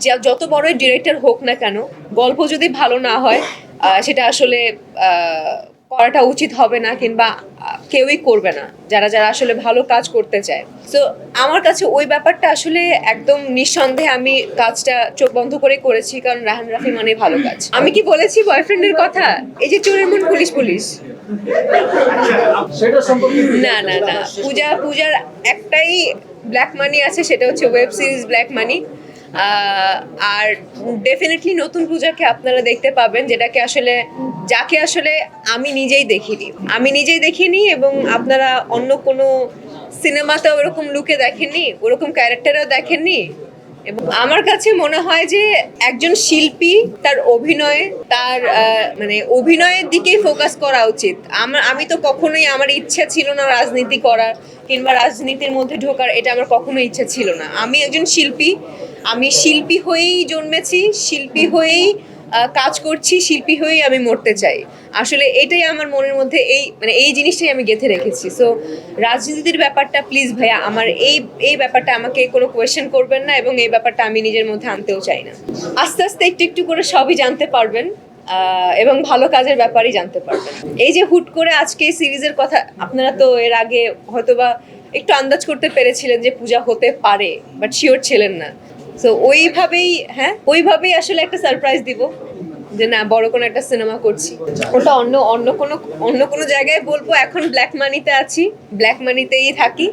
যা- যত বড়ই ডিরেক্টর হোক না কেন গল্প যদি ভালো না হয় সেটা আসলে করাটা উচিত হবে না কিংবা কেউই করবে না যারা যারা আসলে ভালো কাজ করতে চায়। তো আমার কাছে ওই ব্যাপারটা আসলে একদম নিঃসন্দেহে আমি কাজটা চোখ বন্ধ করে করেছি কারণ রাহান রাফি মানে ভালো কাজ। আমি কি বলেছি বয়ফ্রেন্ডের কথা? এই যে চোরের মন পুলিশ পুলিশ। না না না। পূজা পূজার একটাই ব্ল্যাক মানি আছে সেটা হচ্ছে ওয়েব সিরিজ ব্ল্যাক মানি আর ডেফিনেটলি নতুন পূজাকে আপনারা দেখতে পাবেন, যেটাকে আসলে, যাকে আসলে আমি নিজেই দেখিনি। আমি নিজেই দেখিনি এবং আপনারা অন্য কোনো সিনেমাতেও ওরকম লুকে দেখেননি, ওরকম ক্যারেক্টারও দেখেননি। এবং আমার কাছে মনে হয় যে একজন শিল্পী, তার অভিনয়, তার মানে অভিনয়ের দিকেই ফোকাস করা উচিত। আমার আমি তো কখনোই আমার ইচ্ছা ছিল না রাজনীতি করার, কিংবা রাজনীতির মধ্যে ঢোকার, এটা আমার কখনো ইচ্ছা ছিল না। আমি একজন শিল্পী আমি শিল্পী হয়েই জন্মেছি, শিল্পী হয়েই কাজ করছি, শিল্পী হয়েই আমি মরতে চাই। আসলে এটাই আমার মনের মধ্যে এই মানে এই জিনিসটাই আমি গেঁথে রেখেছি। সো রাজনীতির ব্যাপারটা প্লিজ ভাইয়া, আমার এই এই ব্যাপারটা আমাকে কোনো কোয়েশ্চেন করবেন না এবং এই ব্যাপারটা আমি নিজের মধ্যে আনতেও চাই না। আস্তে আস্তে একটু একটু করে সবই জানতে পারবেন এবং ভালো কাজের ব্যাপারই জানতে পারবেন। এই যে হুট করে আজকে এই সিরিজের কথা, আপনারা তো এর আগে হয়তোবা একটু আন্দাজ করতে পেরেছিলেন যে পূজা হতে পারে বাট শিওর ছিলেন না। তো ওইভাবেই হ্যাঁ ওইভাবেই আসলে একটা সারপ্রাইজ দিব যে না বড় কোনো একটা সিনেমা করছি। ওটা অন্য অন্য কোনো অন্য কোনো জায়গায় বলব এখন ব্ল্যাক মানিতে আছি ব্ল্যাক মানিতেই থাকি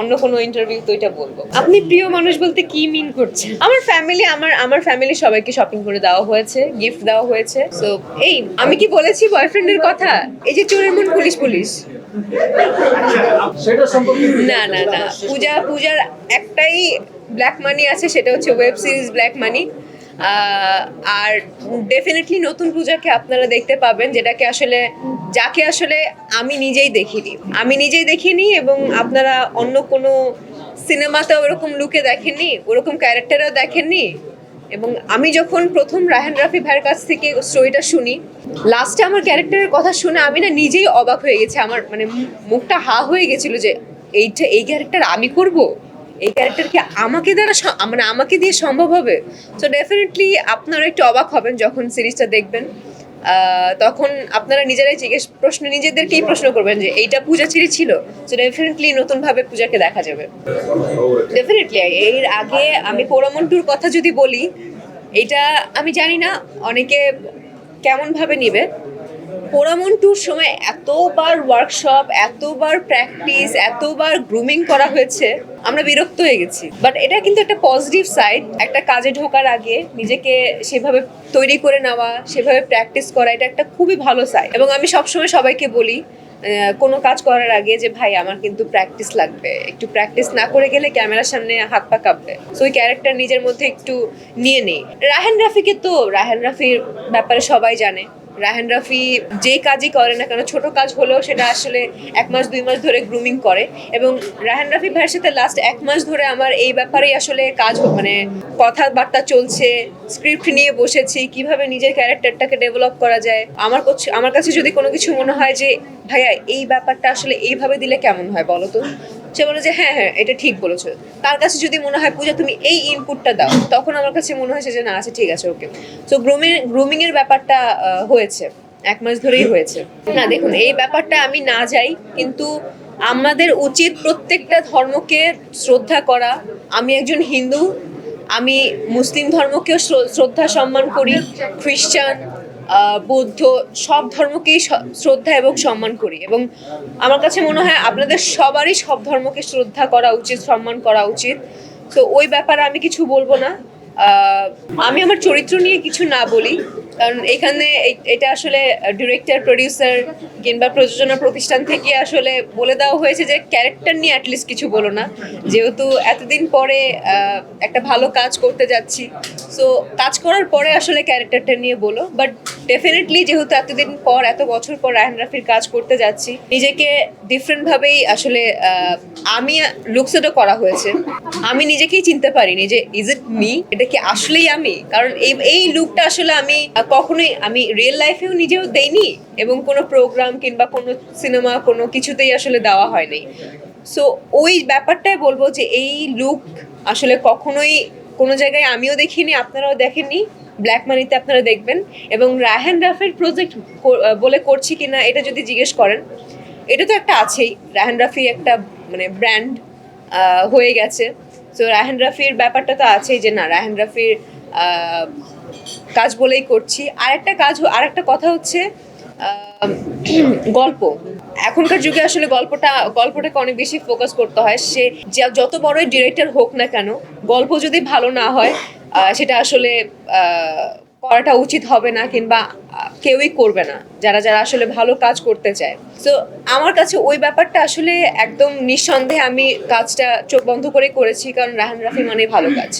অন্য কোনো ইন্টারভিউ তো এটা বলব। আপনি প্রিয় মানুষ বলতে কি মিন করছেন? আমার ফ্যামিলি আমার আমার ফ্যামিলি সবাইকে শপিং করে দেওয়া হয়েছে গিফট দেওয়া হয়েছে। সো এই আমি কি বলেছি বয়ফ্রেন্ডের কথা? এই যে চোরের মন পুলিশ পুলিশ। সেটা না না না পূজা পূজার একটাই ব্ল্যাক মানি আছে, সেটা হচ্ছে ওয়েব সিরিজ ব্ল্যাক মানি আর ডেফিনেটলি নতুন পূজাকে আপনারা দেখতে পাবেন, যেটাকে আসলে, যাকে আসলে আমি নিজেই দেখিনি। আমি নিজেই দেখিনি এবং আপনারা অন্য কোনো সিনেমাতেও ওরকম লুকে দেখেননি, ওরকম ক্যারেক্টারও দেখেননি। এবং আমি যখন প্রথম রাহান রাফি ভাইয়ের কাছ থেকে স্টোরিটা শুনি লাস্টে আমার ক্যারেক্টারের কথা শুনে আমি না নিজেই অবাক হয়ে গেছি। আমার মানে মুখটা হা হয়ে গেছিল যে, এইটা, এই ক্যারেক্টার আমি করব? এই ক্যারেক্টার কি আমাকে দ্বারা মানে আমাকে দিয়ে সম্ভব হবে? সো ডেফিনেটলি আপনারা একটু অবাক হবেন যখন সিরিজটা দেখবেন। তখন আপনারা নিজেরাই জিজ্ঞেস, প্রশ্ন, নিজেদেরকেই প্রশ্ন করবেন যে এইটা পূজা ছিঁড়ি ছিল? সো ডেফিনেটলি নতুনভাবে পূজাকে দেখা যাবে। ডেফিনেটলি এর আগে আমি পোড়ামন্টুর কথা যদি বলি এটা আমি জানি না, অনেকে কেমন ভাবে নিবে। পোড়ামন্টুর সময় এতবার ওয়ার্কশপ এতবার প্র্যাকটিস এতবার গ্রুমিং করা হয়েছে, আমরা বিরক্ত হয়ে গেছি। বাট এটা কিন্তু একটা পজিটিভ সাইড একটা কাজে ঢোকার আগে নিজেকে সেভাবে তৈরি করে নেওয়া, সেভাবে প্র্যাকটিস করা, এটা একটা খুবই ভালো সাইড এবং আমি সবসময় সবাইকে বলি কোনো কাজ করার আগে যে, ভাই, আমার কিন্তু প্র্যাকটিস লাগবে। একটু প্র্যাকটিস না করে গেলে ক্যামেরার সামনে হাত পা কাঁপবে। সো ওই ক্যারেক্টার নিজের মধ্যে একটু নিয়ে নেই। রাহেন রাফিকে তো, রাহেন রাফির ব্যাপারে সবাই জানে। রাহেন রাফি যে কাজই করে না কেন, ছোট কাজ হলেও সেটা আসলে এক মাস, দুই মাস ধরে গ্রুমিং করে। এবং রাহেন রাফি ভাইয়ের সাথে লাস্ট এক মাস ধরে আমার এই ব্যাপারেই আসলে কাজ মানে কথাবার্তা চলছে স্ক্রিপ্ট নিয়ে বসেছি, কীভাবে নিজের ক্যারেক্টারটাকে ডেভেলপ করা যায়। আমার আমার কাছে যদি কোনো কিছু মনে হয় যে, ভাইয়া, এই ব্যাপারটা আসলে এইভাবে দিলে কেমন হয় বলো তো? সে বলে যে হ্যাঁ হ্যাঁ এটা ঠিক বলেছ। তার কাছে যদি মনে হয়, পূজা, তুমি এই ইনপুটটা দাও, তখন আমার কাছে মনে হয়েছে যে, না আচ্ছা ঠিক আছে ওকে তো গ্রুমিং গ্রুমিং এর ব্যাপারটা হয়েছে। এক মাস ধরেই হয়েছে। না, দেখুন, এই ব্যাপারটা আমি না যাই, কিন্তু আমাদের উচিত প্রত্যেকটা ধর্মকে শ্রদ্ধা করা। আমি একজন হিন্দু, আমি মুসলিম ধর্মকেও শ্রদ্ধা সম্মান করি। খ্রিস্টান বৌদ্ধ, সব ধর্মকেই শ্রদ্ধা এবং সম্মান করি। এবং আমার কাছে মনে হয় আপনাদের সবারই সব ধর্মকে শ্রদ্ধা করা উচিত, সম্মান করা উচিত। তো ওই ব্যাপারে আমি কিছু বলব না। আমি আমার চরিত্র নিয়ে কিছু না বলি। কারণ এখানে এটা আসলে ডিরেক্টর প্রডিউসার কিংবা প্রযোজনা প্রতিষ্ঠান থেকে আসলে বলে দেওয়া হয়েছে যে ক্যারেক্টার নিয়ে অ্যাটলিস্ট কিছু বলো না। যেহেতু এতদিন পরে একটা ভালো কাজ করতে যাচ্ছি। সো কাজ করার পরে আসলে ক্যারেক্টারটা নিয়ে বলো। বাট ডেফিনেটলি যেহেতু এতদিন পর, এত বছর পর রায়হান রাফির কাজ করতে যাচ্ছি, নিজেকে ডিফারেন্টভাবেই আসলে আমি লুকসেটও করা হয়েছে। আমি নিজেকেই চিনতে পারিনি যে ইজ ইট মি এটা কি আসলেই আমি? কারণ এই এই লুকটা আসলে আমি কখনোই আমি রিয়েল লাইফেও নিজেও দেইনি এবং কোনো প্রোগ্রাম কিংবা কোনো সিনেমা কোনো কিছুতেই আসলে দেওয়া হয়নি। সো ওই ব্যাপারটাই বলব যে এই লুক আসলে কখনোই কোনো জায়গায় আমিও দেখিনি, আপনারাও দেখেননি। ব্ল্যাক মানিতে আপনারা দেখবেন। এবং রায়হান রাফের প্রজেক্ট বলে করছি কি না এটা যদি জিজ্ঞেস করেন, এটা তো একটা আছেই। রায়হান রাফি একটা মানে ব্র্যান্ড হয়ে গেছে। সো রায়হান রাফির ব্যাপারটা তো আছেই যে না রায়হান রাফির কাজ বলেই করছি। আর একটা কাজ আর একটা কথা হচ্ছে গল্প। এখনকার যুগে আসলে গল্পটা, গল্পটাকে অনেক বেশি ফোকাস করতে হয়। সে যত বড়ই ডিরেক্টর হোক না কেন, গল্প যদি ভালো না হয় সেটা আসলে করাটা উচিত হবে না কিংবা কেউই করবে না, যারা যারা আসলে ভালো কাজ করতে চায়। তো আমার কাছে ওই ব্যাপারটা আসলে একদম নিঃসন্দেহে আমি কাজটা চোখ বন্ধ করে করেছি, কারণ রাহান রাফি মানে ভালো কাজ।